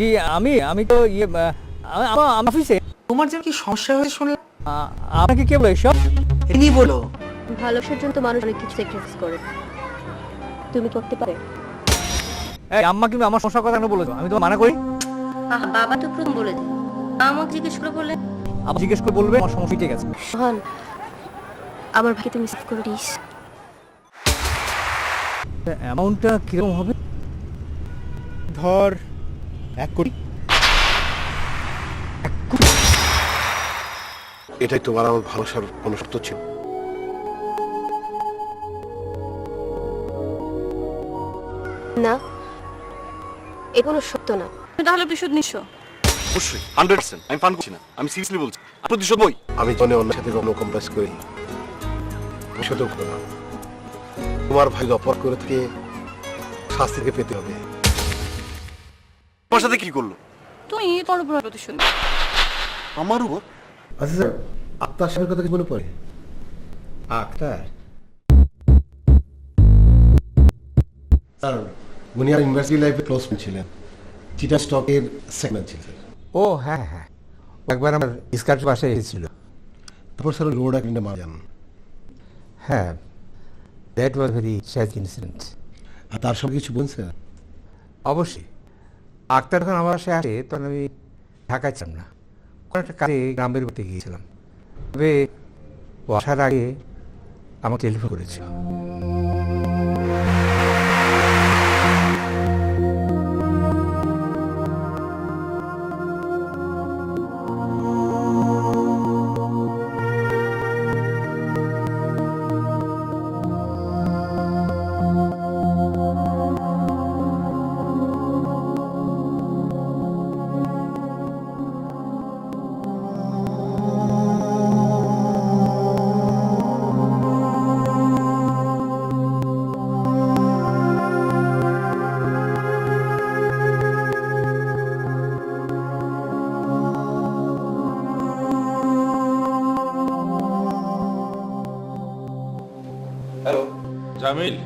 জি আমি আমি তো ইয়ে আমার অফিসে। তোমার যেন কি সমস্যা হয়েছে শুনলাম আ- আপনাকে কে বলে এসব? এমনি বলো। ভালোবাসার জন্য তো মানুষ অনেক কিছু স্যাক্রিফাইস করে। তুমি করতে পারে। এই আম্মা কিন্তু আমার সমস্যার কথা কেন বলেছ? আমি তো মানা করি? বাবা তো প্রথম বলে দেয় আমাকে জিজ্ঞেস করে বলে আবার জিজ্ঞেস করে বলবে আমার সমস্যা ঠিক আছে। মহান আমার ভাইকে তুমি সেভ করে দিস। অ্যামাউন্টটা কীরকম হবে? ধর এক কোটি। এটাই তোমার আমার ভালোবাসার কোনো ছিল। না এ কোনো সত্য না। তাহলে প্রতিশোধ নিঃস্ব অবশ্যই হান্ড্রেড পার্সেন্ট আমি ফান করছি না আমি সিরিয়াসলি বলছি প্রতিশোধ বই আমি জনে অন্যের সাথে কোনো কম্প্রেস করি সতর্ক না। তোমার ভাইকে অপর করে থেকে শাস্তিকে পেতে হবে। আমার সাথে কি করল? তুমি তোমার উপর প্রতিশোধ। আমার উপর আচ্ছা স্যার আক্তার সাহেবের কথা কি মনে পড়ে আক্তার? স্যার উনি আর ইউনিভার্সিটি লাইফে ক্লোজ ছিলেন। চিটা স্টকের সেকেন্ড ছিলেন ও হ্যাঁ হ্যাঁ। একবার আমার স্কার্ট বাসায় এসেছিল। তারপর স্যার রোড অ্যাক্সিডেন্টে মারা যান। হ্যাঁ that was very sad incident আর তার সঙ্গে কিছু স্যার? অবশ্যই। আক্তার যখন আমার বাসায় আসে তখন আমি ঢাকায় ছিলাম না। কোনো একটা কাজে গ্রামের বাড়িতে গিয়েছিলাম। তবে ও আসার আগে আমাকে টেলিফোন করেছিল। হ্যালো জামিল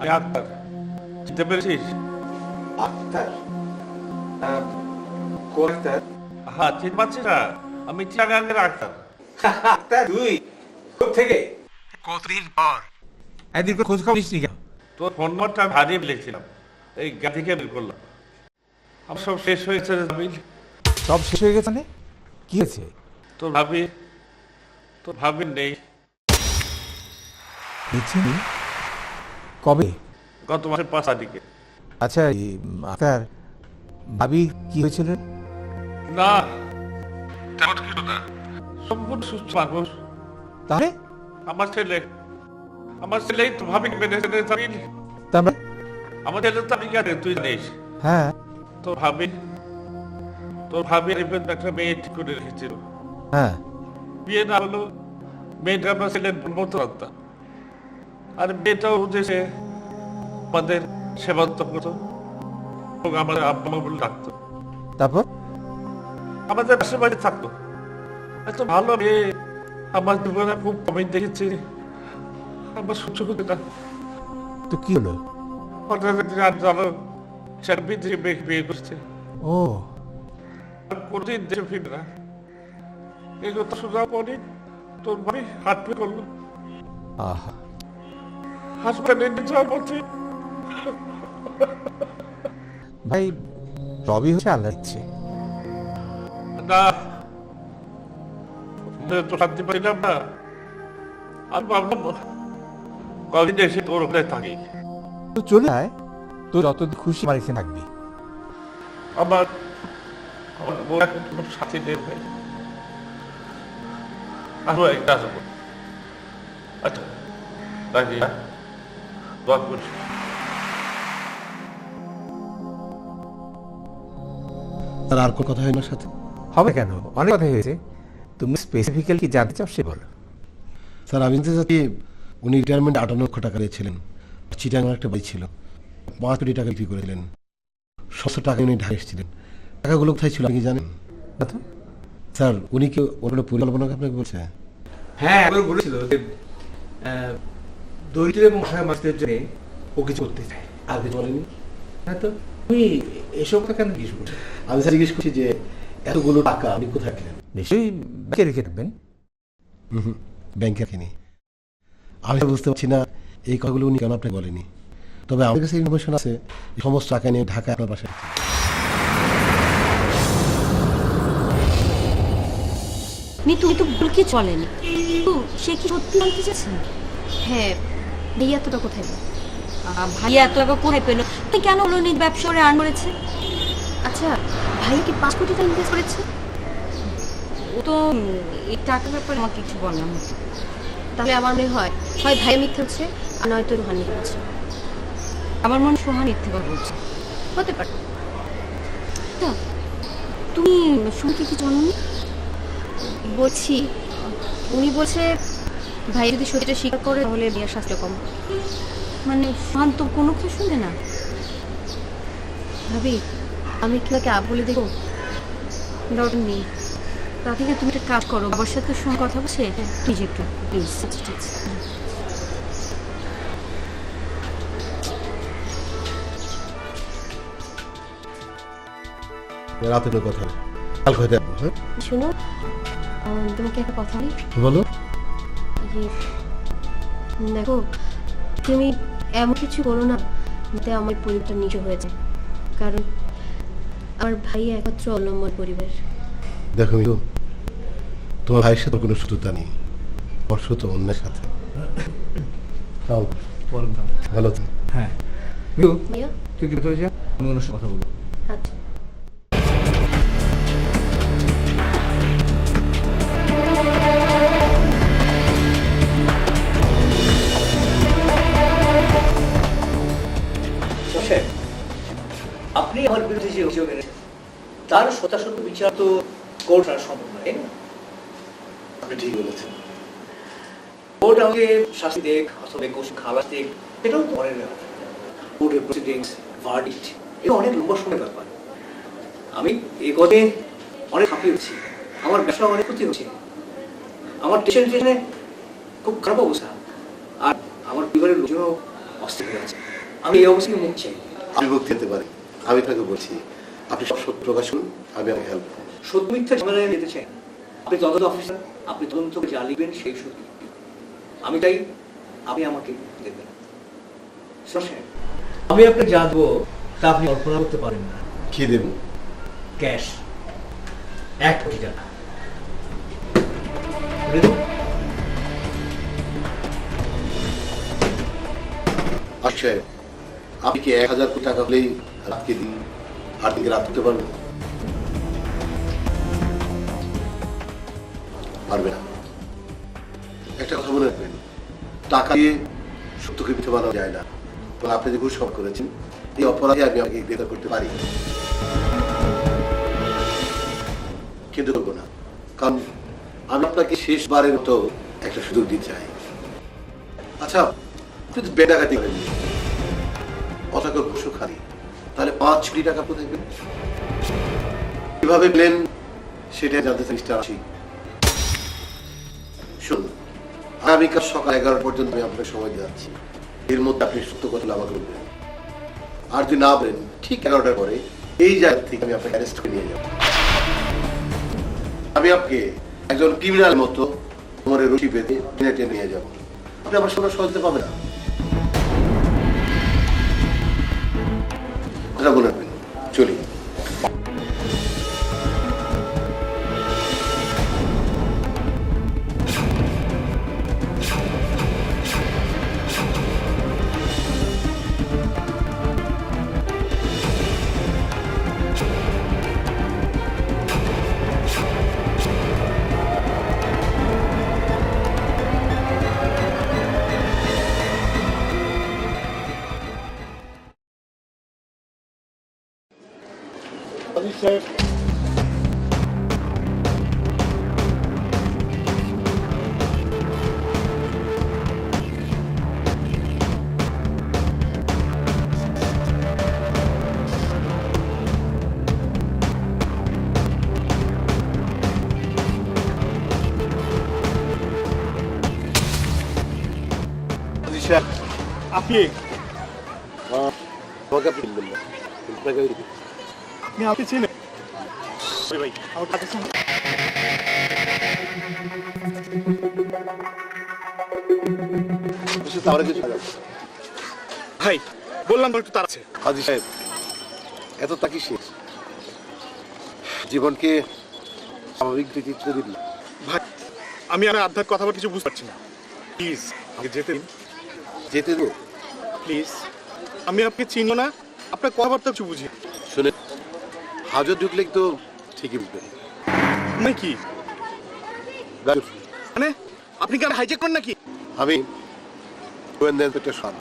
আমি আক্তার। চিনতে পেরেছিস? আক্তার? কোন আক্তার? হ্যাঁ চিনতে পারছিস না? আমি চিটাগাঙ্গের আক্তার। আক্তার তুই? থেকে? কতদিন পর? একদিন করে খোঁজ খবর নিস নি কেন? তোর ফোন নম্বরটা আমি হারিয়ে ফেলেছিলাম। এই গা থেকে বের করলাম। আমার সব শেষ হয়েছে জামিল। সব শেষ হয়ে গেছে মানে? কি হয়েছে? তোর ভাবি তোর ভাবি নেই। দেখছেন কবে? গত মাসের পাঁচ তারিখে। আচ্ছা আক্তার ভাবি কি হয়েছিল না। তেমন কিছু না। সম্পূর্ণ সুস্থ মানুষ তাহলে? আমার ছেলে। আমার ছেলেই তো ভাবি রে তারপরে আমার ছেলে তো আমি জানি তুই জানিস হ্যাঁ। তোর ভাবি তোর ভাবি একটা মেয়ে ঠিক করে রেখেছিল। হ্যাঁ। বিয়ে না হলো মেয়েটা আমার ছেলের মতো আত্মা। আর মেয়েটাও যে সে আমাদের সেবান্ত করতো এবং আমাদের আব্বা বলে ডাকতো। তারপর? আমাদের আশেপাশে থাকতো। এত ভালো মেয়ে আমার জীবনে খুব কমই দেখেছি। আমার সহ্য করতে না। তো কি হলো? হঠাৎ আর জানো বিদেশে মেয়ে বিয়ে করছে ও। কোনদিন দেশে ফিরবে না। এই কথা শোনার পরে তোর ভাই হাঁটবে করল। আহা। হাসপাতালে নিয়ে যাওয়ার পথে ভাই সবই হচ্ছে আল্লাহ না। তো শান্তি পাইলাম না। আমি ভাবলাম কদিন এসে তোর ওখানে থাকি। তো চলে আয় তোর যতদিন খুশি আমার এখানে থাকবি। আমার আমার বউ এখন কোনো সাথী নেই ভাই। আরও একটা আসব আচ্ছা রাখি হ্যাঁ? দোয়া করিস আর আর কোনো কথা হয় না সাথে। হবে কেন? অনেক কথা হয়েছে। তুমি স্পেসিফিক্যালি কি জানতে চাও সে বলো। স্যার আমি তো জানি উনি রিটায়ারমেন্ট আটান্ন লক্ষ টাকা দিয়েছিলেন। চিটাং একটা বাড়ি ছিল। পাঁচ কোটি টাকা বিক্রি করেছিলেন। ছশো টাকা উনি ঢাকা এসেছিলেন। টাকাগুলো কোথায় ছিল আপনি কি জানেন? না তো স্যার উনি কি ওর কোনো পরিকল্পনা আপনাকে বলছে? হ্যাঁ একবার বলেছিল যে দরিদ্র এবং অসহায় মানুষদের জন্য ও কিছু করতে চায়। আর কিছু বলেনি। হ্যাঁ তো? তুমি এসব কথা কেন জিজ্ঞেস করছ? আমি স্যার জিজ্ঞেস করছি যে এতগুলো টাকা আপনি কোথায় পেলেন? নিশ্চয়ই ব্যাংকে রেখে দেবেন। হুম ব্যাংকে রাখিনি। আমি বুঝতে পারছি না এই কথাগুলো উনি কেন আপনাকে বলেনি? তবে আমার কাছে ইনফরমেশন আছে সমস্ত টাকা নিয়ে ঢাকায় আপনার বাসায় রেখেছে। মিতু তো ভুলকে চলেন? তো সে কি সত্যি জানতে চাচ্ছে হ্যাঁ ভাইয়া এতটা কোথায় পেল? ভাইয়া এত টাকা কোথায় পেল? তুমি কেন হলো নিজ ব্যবসা করে আর্ন করেছে? আচ্ছা ভাইয়া কি পাঁচ কোটি টাকা ইনভেস্ট করেছে? ও তো এই টাকার ব্যাপারে আমাকে কিছু বললাম তাহলে আমার মনে হয় হয় ভাইয়া মিথ্যে হচ্ছে আর নয়তো রুহানি বলছে। আমার মনে সোহান মিথ্যে কথা বলছে। হতে পারে। তা, তুমি সুমকে কি জানোনি বলছি উনি বলছে ভাই যদি সত্যিটা স্বীকার করে তাহলে বিয়ের শাস্তি কম। মানে শান্ত কোনো কিছু শুনে না। ভাবি আমি কি তাকে আপ বলে দেখো দরকার নেই। তা থেকে তুমি একটা কাজ করো। বাবার সাথে সঙ্গে কথা বলছে? তুই যে একটু প্লিজ। ঠিক আছে রাতে কথা। কাল আসব, হ্যাঁ? শোনো তোমাকে একটা কথা বলি। বলো। দেখো তুমি এমন কিছু করো না যাতে আমার পরিবারটা নিচু হয়ে যায়। কারণ আমার ভাই একমাত্র অবলম্বন পরিবার। দেখো মিলু তোমার ভাইয়ের সাথে কোনো শত্রুতা নেই। আমার শত্রু অন্যের সাথে। তাও ভালো। তো? হ্যাঁ। তুই কি কথা বলব। আচ্ছা। এনেছেন তার সত্যাসত্য বিচার তো কোর্ট আর সম্ভব নয়। আপনি ঠিক বলেছেন। কোর্ট আমাকে শাস্তি দেখ অথবা কোর্ট খালাস দেখ সেটাও তো মনে কোর্টের প্রসিডিংস ভার্ডিক্ট এটা অনেক লম্বা সময় ব্যাপার। আমি এই কথা অনেক হাঁপিয়ে উঠছি। আমার ব্যবসা অনেক ক্ষতি হচ্ছে। আমার টেনশন টেনশনে খুব খারাপ অবস্থা। আর আমার পরিবারের লোকজনও অস্থির হয়ে আছে। আমি এই অবস্থায় মুখ চাই আমি মুক্তি হতে পারি। আমি তাকে বলছি আপনি সত্য প্রকাশ করুন আমি আপনাকে হেল্প সত্য মিথ্যা ঝামেলায় যেতে চাই আপনি তদন্ত অফিসার আপনি তদন্ত যা লিখবেন সেই সত্যি আমি তাই আপনি আমাকে দেবেন আমি আপনাকে যা দেবো তা আপনি কল্পনা করতে পারেন না। কি দেব? ক্যাশ এক কোটি টাকা। আচ্ছা। আপনি কি এক হাজার কোটি টাকা হলেই রাতকে দিন আর দিকে পারবেন? পারবে না। একটা কথা মনে রাখবেন, টাকা দিয়ে সত্যকে মিথ্যে যায় না। এবং আপনি যে ঘুষ করেছেন, এই অপরাধে আমি আমাকে গ্রেফতার করতে পারি। কিন্তু করব না। কারণ আমি আপনাকে শেষবারের মতো একটা সুযোগ দিতে চাই। আচ্ছা আপনি তো করেন। অথচ ঘুষও খালি। তাহলে পাঁচ কোটি টাকা কোথায় পেলেন কীভাবে পেলেন সেটা জানতে মিস্টার আশিক। শুনুন, আগামীকাল সকাল এগারো পর্যন্ত আমি আপনাকে সময় যাচ্ছি। এর মধ্যে আপনি সত্য কথা আমাকে বলবেন আর যদি না বলেন, ঠিক এগারোটার পরে এই জায়গা থেকে আমি আপনাকে অ্যারেস্ট করে নিয়ে যাব। আমি আপনাকে একজন ক্রিমিনাল মতো তোমার রশি বেঁধে টেনে টেনে নিয়ে যাব। আপনি আমার সঙ্গে সহজতে পাবেন না। Полиция. Api. Ha. Baka bildim ben. Kimse আপনি চেনেন? ওই ভাই। আমার বললাম একটু তার আছে। হাজি সাহেব এত তাকি শেষ জীবনকে স্বাভাবিক চিত্র দিন। ভাই আমি আমার আধ্যাত্মিক কথা বলে কিছু বুঝতে পারছি না। প্লিজ আমাকে যেতে দিন। যেতে দেবো? প্লিজ আমি আপনাকে চিনব না। আপনার কথাবার্তা কিছু বুঝি। শুনে হাজত ঢুকলে তো ঠিকই বুঝবেন মানে কি? মানে? আপনি কি হাইজেক করেন নাকি? আমি গোয়েন্দা ইন্সপেক্টর সাদ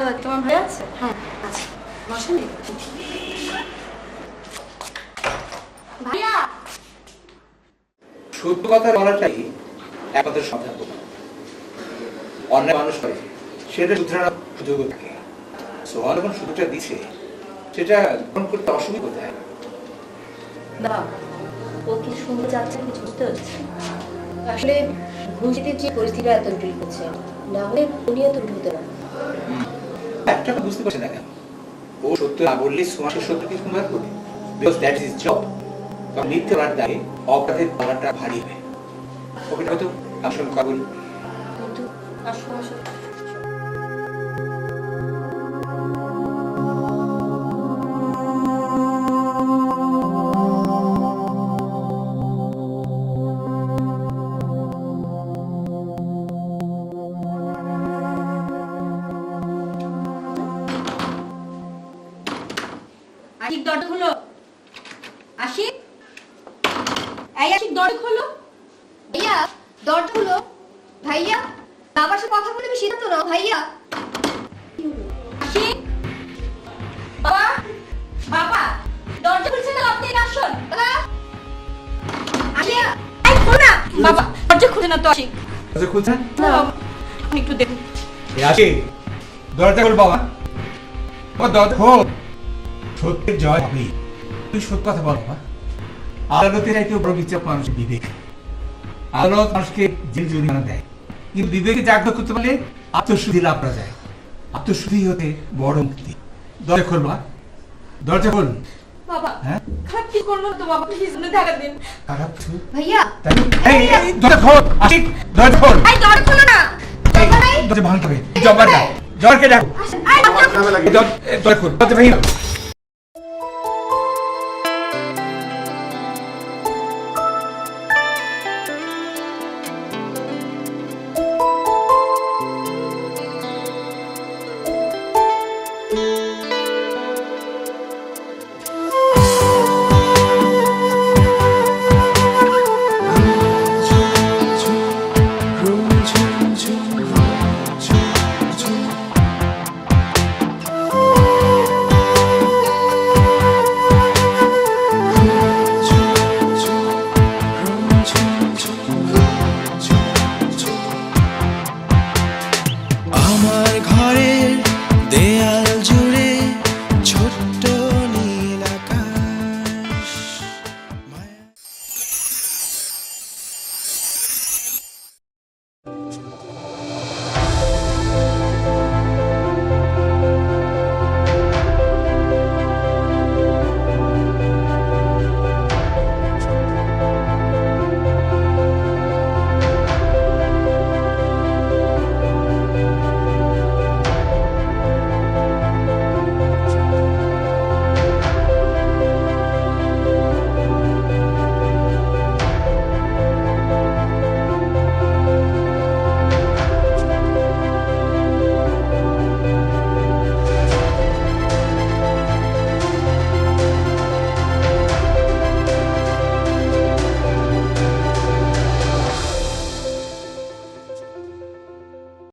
ভালো আছে তোমার ভাই আছে? হ্যাঁ আছে। বসেনি ভাইয়া! সত্য কথা বলাটাই একমাত্র সমাধান অন্যায় মানুষ করে। সেটা শুধরানোর সুযোগ থাকে। সোহান যখন সুযোগটা দিছে। সেটা গ্রহণ করতে অসুবিধা কোথায়? না ও কি সুন্দর যাচ্ছে কিছু বুঝতে হচ্ছে আসলে ঘুষিতে যে পরিস্থিতি এত তৈরি করছে না হলে উনি এত হতে না একটা বুঝতে পারছে না কেন? ও সত্য না বললে সোমা সে সত্য কিছু প্রমাণ করবে। বিকজ দ্যাট ইজ জব কারণ মিথ্যে বলার দায়ে অপরাধের পাওয়ারটা ভারী হবে। ওকে হয়তো আসল কাবুল। কিন্তু সাথে কথা বলে বেশি তো না ভাইয়া বাবা? বাবা দরজা খুলছে না আপনি আসুন। বাবা? আশিক এই বাবা দরজা খুলে না তো আশিক দরজা খুলছে? না আপনি একটু দেখুন। এ আসে। দরজা খোল বাবা। ও দরজা খোল। সত্যের জয় হবে। তুই সত্য কথা বল বাবা। আদালতে চাইতেও বড় বিচার মানুষের বিবেক। আদালত মানুষকে জেল জরিমানা দেয়। বিবেকে জাগ্রত করতে পারলে আত্মশুদ্ধি লাভ করা যায়। আত্মশুদ্ধি হতে বড় মুক্তি। দরজা খোল বাবা দরজা খোল। বাবা হ্যাঁ? খারাপ কি করল তো বাবা প্লিজ মনে দেখা দিন? খারাপ কিছু? ভাইয়া। এই, এই, দরজা খোল আশিক দরজা খোল। এই দরজা খোলো না। দরজা ভাঙতে হবে। জব্বার ডাক জব্বারকে ডাক। দরজা দরজা খোল। দরজা ভেঙে দাও।